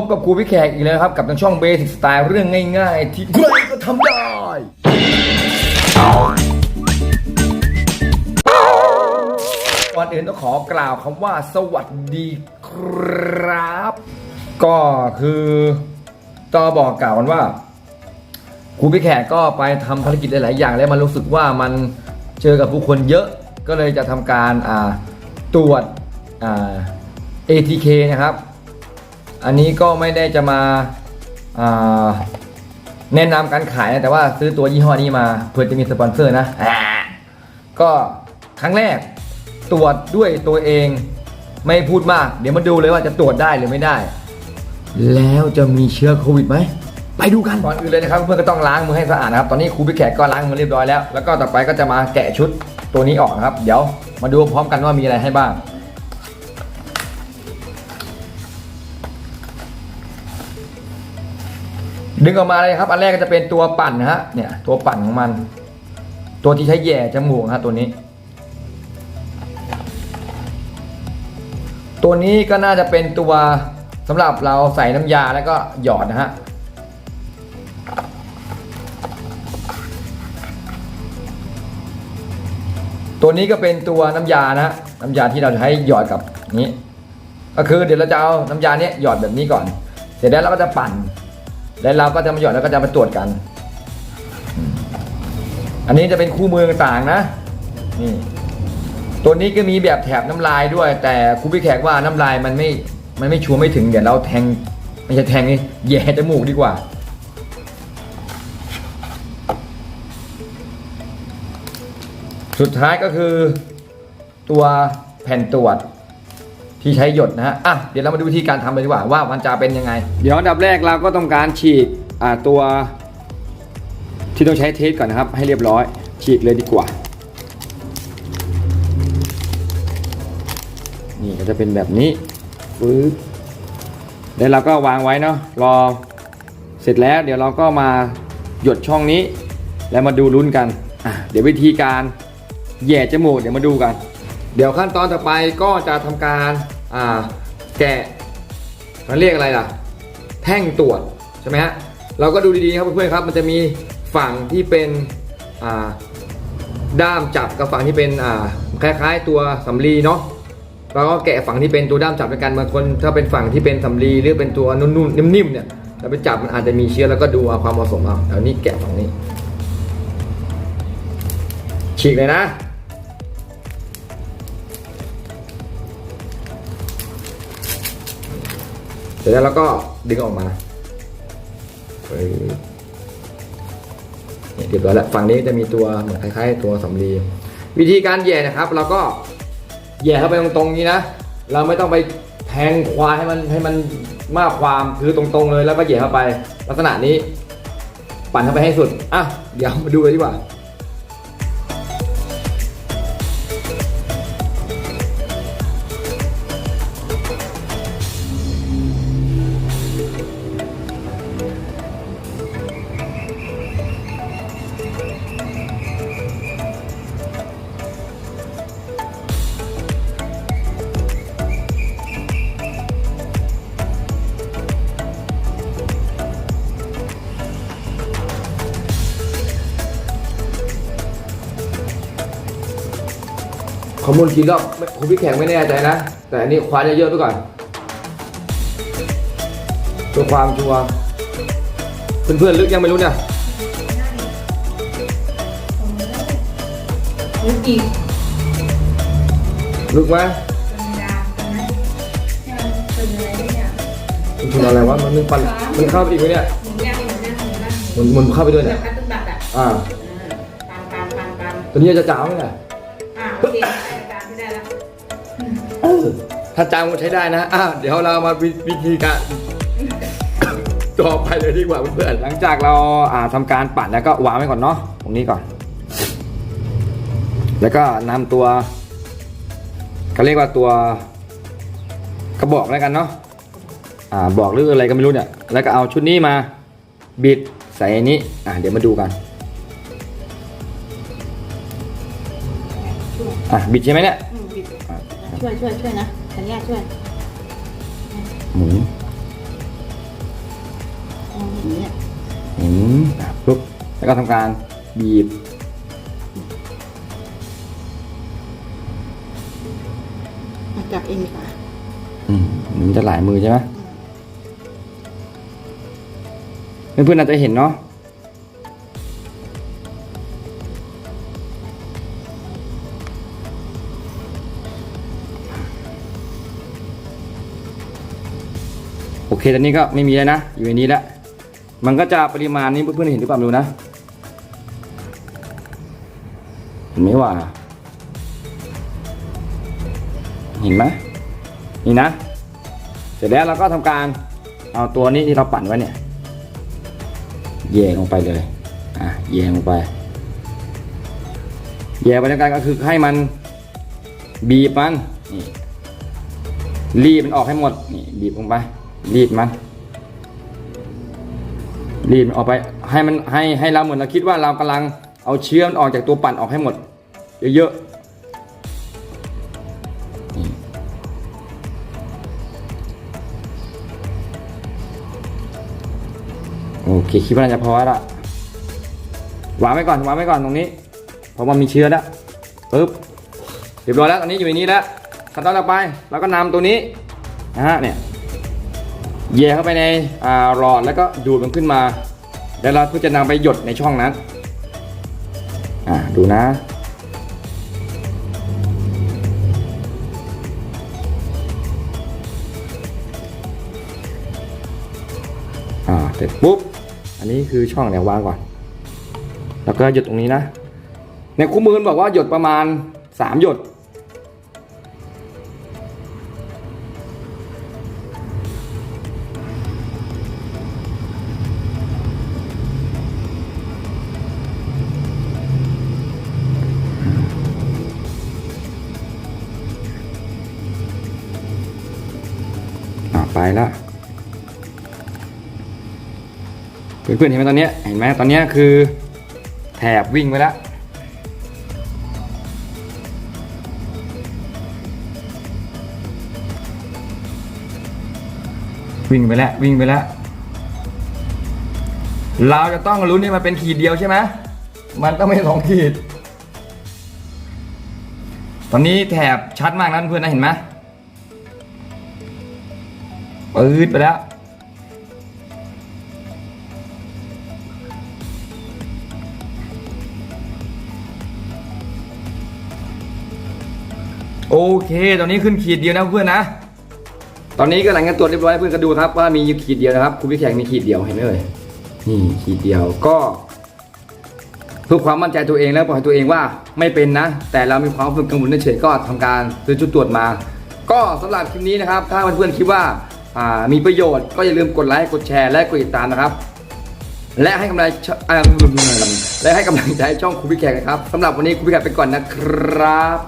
บกับครูพี่แขกอีกแล้วครับ กับทางช่องเบสิกสไตล์เรื่องง่ายๆ ที่ใครก็ทำได้ ก่อนอื่นต้องขอกล่าวคำว่าสวัสดีครับ ก็คือต้อบอกกล่าวกันว่าครูพี่แขกก็ไปทำภารกิจหลายๆอย่าง แล้วมันรู้สึกว่ามันเจอกับผู้คนเยอะก็เลยจะทำการตรวจ ATK นะครับ อันนี้ก็ไม่ได้จะมาาแนะนำการขายนะแต่ว่าซื้อตัวยี่ห้อนี้มาเพื่อจะมีสปอนเซอร์นะก็ครั้งแรกตรวจด้วยตัวเองไม่พูดมาก เดี๋ยวมาดูเลยว่าจะตรวจได้หรือไม่ได้ แล้วจะมีเชื้อโควิดไหมไปดูกันก่อนอื่นเลยนะครับเพื่อนก็ต้องล้างมือให้สะอาดนะครับตอนนี้ครูพี่แขกก็ล้างมือเรียบร้อยแล้วแล้วก็ต่อไปก็จะมาแกะชุดตัวนี้ออกนะครับ เดี๋ยวมาดูพร้อมกันว่ามีอะไรให้บ้าง ดึงออกมาเลยครับ อันแรกก็จะเป็นตัวปั่นนะฮะเนี่ยตัวปั่นของมัน ตัวที่ใช้แย่จมูกนะฮะตัวนี้ ตัวนี้ก็น่าจะเป็นตัวสำหรับเราใส่น้ำยาแล้วก็หยอดนะฮะตัวนี้ก็เป็นตัวน้ำยานะฮะน้ำยาที่เราจะให้หยอดกับนี้ ก็คือเดี๋ยวเราจะเอาน้ำยาเนี้ยหยอดแบบนี้ก่อน เสร็จแล้วเราก็จะปั่น แล้วเราก็จะมาหยอดแล้วก็จะมาตรวจกัน อันนี้จะเป็นคู่มือต่างๆนะนี่ตัวนี้ก็มีแบบแถบน้ำลายด้วย แต่ครูพี่แขกว่าน้ำลายมันไม่มันไม่ชัวร์ไม่ถึงเดี๋ยวเราแทงไม่ใช่แทงนี่แย่จมูกดีกว่าสุดท้ายก็คือตัวแผ่นตรวจ ที่ใช้หยดนะฮะอะเดี๋ยวเรามาดูวิธีการทำเลยดีกว่าว่ามันจะเป็นยังไง เดี๋ยวอันดับแรกเราก็ต้องการฉีกอ่าตัวที่ต้องใช้เทสก่อนนะครับ ให้เรียบร้อย ฉีกเลยดีกว่า นี่ก็จะเป็นแบบนี้ปึ๊บแล้วเราก็วางไว้เนาะรอเสร็จแล้วเดี๋ยวเราก็มาหยดช่องนี้ แล้วมาดูลุ้นกันอะเดี๋ยววิธีการแย่จมูกเดี๋ยวมาดูกัน เดี๋ยวขั้นตอนต่อไปก็จะทำการแกะมันเรียกอะไรล่ะ แท่งตรวจใช่ไหมฮะเราก็ดูดีๆครับเพื่อนๆครับ มันจะมีฝั่งที่เป็นด้ามจับกับฝั่งที่เป็นคล้าย ๆ ตัวสำลีเนาะเราก็แกะฝั่งที่เป็นตัวด้ามจับในกันบางคน ถ้าเป็นฝั่งที่เป็นสำลีหรือเป็นตัวนุ่นๆนิ่มๆเนี่ยเราไปจับมันอาจจะมีเชื้อแล้วก็ดูเอาความเหมาะสมเอาเอานี่แกะฝั่งนี้ฉีกเลยนะ เสร็จแล้วเราก็ดึงออกมาเฮ้ยเนี่ยเรียบร้อยแล้วฝั่งนี้จะมีตัวเหมือนคล้ายๆ ตัวสำลีวิธีการแย่นะครับ เราก็แย่เข้าไปตรงๆนี้นะ เราไม่ต้องไปแทงควายให้มันให้มันมากความคือตรงๆเลยแล้วก็แย่เข้าไป ลักษณะนี้ ปั่นเข้าไปให้สุดอะเดี๋ยวมาดูเลยดีกว่า ข้อมูลกี่รอบไม่คุณพี่แข็งไม่แน่ใจนะ แต่อันนี้ควานเยอะๆไปก่อนเพื่อความชัวร์เพื่อนๆลึกยังไม่รู้เนี่ยรู้อีกลึกไหมธรรมดาใช่ไหมให้มันเป็นอะไรได้เนี่ยมันคืออะไรวะมันมันปั่นมันเข้าไปอีกไหมเนี่ยหมุนย่างหมุนย่างหมุนย่างมันมันเข้าไปด้วยแบเนี่ยบการตึ้งตัดอะอ่าปันปันปันปันตัวนี้จะจ๋าไหมเนี่ย ถ้าจางก็ใช้ได้นะอะเดี๋ยวเรามาวิวธีการต่อไปเลยดีกว่าเพื่อนๆหลังจากเราอ่าทำการปั่นแล้วก็วางไว้ก่อนเนาะตรงนี้ก่อน แล้วก็นำตัวเขาเรียกว่าตัวกระบอกแล้วกันเนาะอ่าบอกหรืออะไรก็ไม่รู้เนี่ย แล้วก็เอาชุดนี้มาบิดใส่อันนี้อ่าเดี๋ยวมาดูกันอะบิดใช่ไหมเนี่ยช่วยช่วยช่วยนะ ขันุญาตช่วยหมุนอย่างนี้หมุนอะปุ๊บแล้วก็ทำการบีบกลับเองค่ะอืมมันจะหลายมือใช่ไหมเพื่อนๆอาจจะเห็นเนาะ เคตอนนี้ก็ไม่มีแล้วนะ อยู่ในนี้แล้ว มันก็จะปริมาณนี้เพื่อนๆเห็นหรือเปล่าไม่รู้นะเห็นไหมว่า เห็นไหมนี่นะ เสร็จแล้วเราก็ทำการเอาตัวนี้ที่เราปั่นไว้เนี่ยแยงลงไปเลย อะแยงลงไป แยงไปแล้วกันก็คือให้มันบีบมันนี่รีบมันออกให้หมดนี่บีบลงไป รีดมันรีดมันออกไปให้มันให้ให้เราเหมือนเราคิดว่าเรากำลังเอาเชื้อมันออกจากตัวปั่นออกให้หมด เยอะๆโอเคคิดว่าน่าจะพอแล้วล่ะวางไว้ก่อนวางไว้ก่อนตรงนี้เพราะมันมีเชื้อแล้วปึ๊บเรียบร้อยแล้วตอนนี้อยู่ในนี้แล้วขั้นตอนต่อไปเราก็นำตัวนี้นะฮะเนี่ย แย่เข้าไปในอ่าหลอดแล้วก็ดูดมันขึ้นมา แล้วเราก็จะนำไปหยดในช่องนั้นอ่าดูนะ อ่าเสร็จปุ๊บ อันนี้คือช่องเนี่ยวางก่อน แล้วก็หยดตรงนี้นะ ในคู่มือบอกว่าหยดประมาณ 3 หยด ไปแล้วเพื่อนๆเห็นไหมตอนนี้เห็นไหมตอนนี้คือแถบวิ่งไปแล้ววิ่งไปแล้ววิ่งไปแล้วเราจะต้องลุ้นให้มันเป็นขีดเดียวใช่ไหมมันต้องไม่สองขีด ตอนนี้แถบชัดมากนะเพื่อนๆนะเห็นไหม ปืดไปแล้ว โอเค ตอนนี้ขึ้นขีดเดียวนะเพื่อนนะ ตอนนี้ก็หลังการตรวจเรียบร้อยเพื่อนก็ดูครับว่ามีอยู่ขีดเดียวนะครับคุณพี่แขกมีขีดเดียวเห็นไหมเอ่ยนี่ขีดเดียวก็เพื่อความมั่นใจตัวเองแล้วบอกตัวเองว่าไม่เป็นนะ แต่เรามีความรู้สึกกังวลเฉยก็ทำการซื้อชุดตรวจมา ก็สำหรับคลิปนี้นะครับ ถ้าเพื่อนๆคิดว่า มีประโยชน์ก็อย่าลืมกดไลค์กดแชร์และกดติดตามนะครับ และให้กำลังและให้กำลังใจช่องคุณพี่แขกนะครับสำหรับวันนี้คุณพี่แขกไปก่อนนะครับ